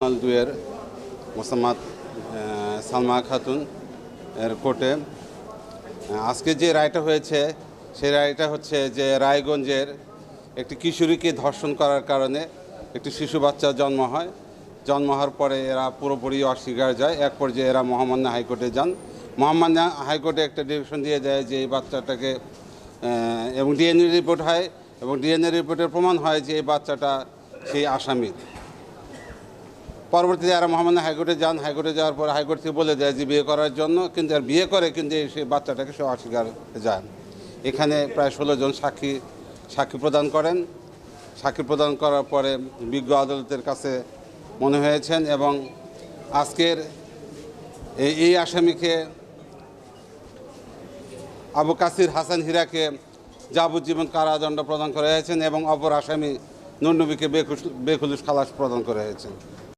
দুয়ের মোসাম্মদ সালমা খাতুন এর কোর্টে। আজকে যে রায়টা হয়েছে, সেই রায়টা হচ্ছে যে রায়গঞ্জের একটি কিশোরীকে ধর্ষণ করার কারণে একটি শিশু বাচ্চার জন্ম হয়। জন্ম হওয়ার পরে এরা পুরোপুরি অস্বীকার যায়। এক পর্যায়ে এরা মহামান্য হাইকোর্টে যান। মহামান্য হাইকোর্টে একটা ডিরেকশন দিয়ে যায় যে এই বাচ্চাটাকে এবং ডিএনএ রিপোর্ট হয়, এবং ডিএনএ রিপোর্টের প্রমাণ হয় যে এই বাচ্চাটা সেই আসামি। পরবর্তীতে এরা মোহাম্মদ হাইকোর্টে যান। হাইকোর্টে যাওয়ার পর হাইকোর্ট থেকে বলে দেয় যে বিয়ে করার জন্য, কিন্তু আর বিয়ে করে কিন্তু এই সেই বাচ্চাটাকে সে অস্বীকার যান এখানে প্রায় ষোলো জন সাক্ষী সাক্ষী প্রদান করেন। সাক্ষী প্রদান করার পরে বিজ্ঞ আদালতের কাছে মনে হয়েছেন এবং আজকের এই আসামিকে আবু কাসির হাসান হিরাকে যাবজ্জীবন কারাদণ্ড প্রদান করা হয়েছেন এবং অপর আসামি নুরনবীকে বেখুশ বেখুলুস খালাস প্রদান করা হয়েছে।